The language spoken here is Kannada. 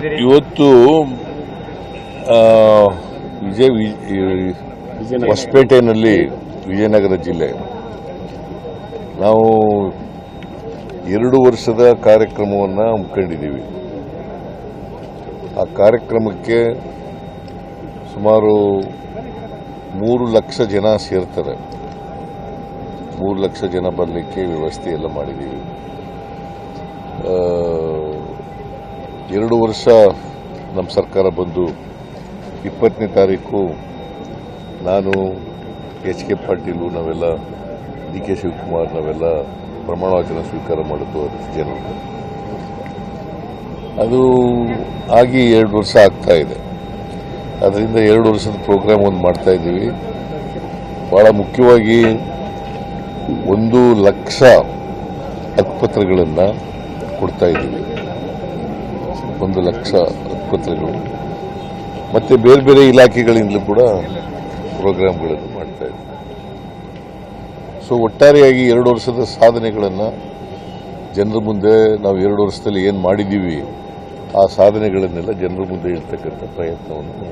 ಇವತ್ತು ವಿಜಯ ಹೊಸಪೇಟೆಯಲ್ಲಿ ಹೊಸಪೇಟೆನಲ್ಲಿ ವಿಜಯನಗರ. ಜಿಲ್ಲೆ. ನಾವು ಎರಡು ವರ್ಷದ ಕಾರ್ಯಕ್ರಮವನ್ನು ಹಮ್ಮಿಕೊಂಡಿದ್ದೀವಿ ಆ ಕಾರ್ಯಕ್ರಮಕ್ಕೆ ಸುಮಾರು ಮೂರು ಲಕ್ಷ ಜನ ಸೇರ್ತಾರೆ. ಮೂರು ಲಕ್ಷ ಜನ ಬರಲಿಕ್ಕೆ ವ್ಯವಸ್ಥೆ ಎಲ್ಲ ಮಾಡಿದ್ದೀವಿ ಆ, ಎರಡು ವರ್ಷ ನಮ್ಮ ಸರ್ಕಾರ ಬಂದು ಇಪ್ಪತ್ತನೇ ತಾರೀಕು ನಾನು ಎಚ್ ಕೆ ಪಾಟೀಲು, ನಾವೆಲ್ಲ ಡಿ ಕೆ ಶಿವಕುಮಾರ್, ನಾವೆಲ್ಲ ಪ್ರಮಾಣ ವಚನ ಸ್ವೀಕಾರ ಮಾಡಿದ್ದು ಜನರು ಅದು ಆಗಿ ಎರಡು ವರ್ಷ ಆಗ್ತಾ ಇದೆ. ಅದರಿಂದ ಎರಡು ವರ್ಷದ ಪ್ರೋಗ್ರಾಮ್ ಒಂದು ಮಾಡ್ತಾ ಇದ್ದೀವಿ. ಭಾಳ ಮುಖ್ಯವಾಗಿ ಒಂದು ಲಕ್ಷ ಹಕ್ಕುಪತ್ರಗಳನ್ನು ಕೊಡ್ತಾ ಇದ್ದೀವಿ. ಒಂದು ಲಕ್ಷ ಆಸ್ಪತ್ರೆಗಳು ಮತ್ತು ಬೇರೆ ಬೇರೆ ಇಲಾಖೆಗಳಿಂದಲೂ ಕೂಡ ಪ್ರೋಗ್ರಾಮ್ಗಳನ್ನು ಮಾಡ್ತಾ ಇದ್ದೀವಿ ಸೊ ಒಟ್ಟಾರೆಯಾಗಿ ಎರಡು ವರ್ಷದ ಸಾಧನೆಗಳನ್ನು ಜನರ ಮುಂದೆ ನಾವು ಎರಡು ವರ್ಷದಲ್ಲಿ ಏನು ಮಾಡಿದ್ದೀವಿ ಆ ಸಾಧನೆಗಳನ್ನೆಲ್ಲ ಜನರ ಮುಂದೆ ಇರ್ತಕ್ಕಂಥ ಪ್ರಯತ್ನವನ್ನು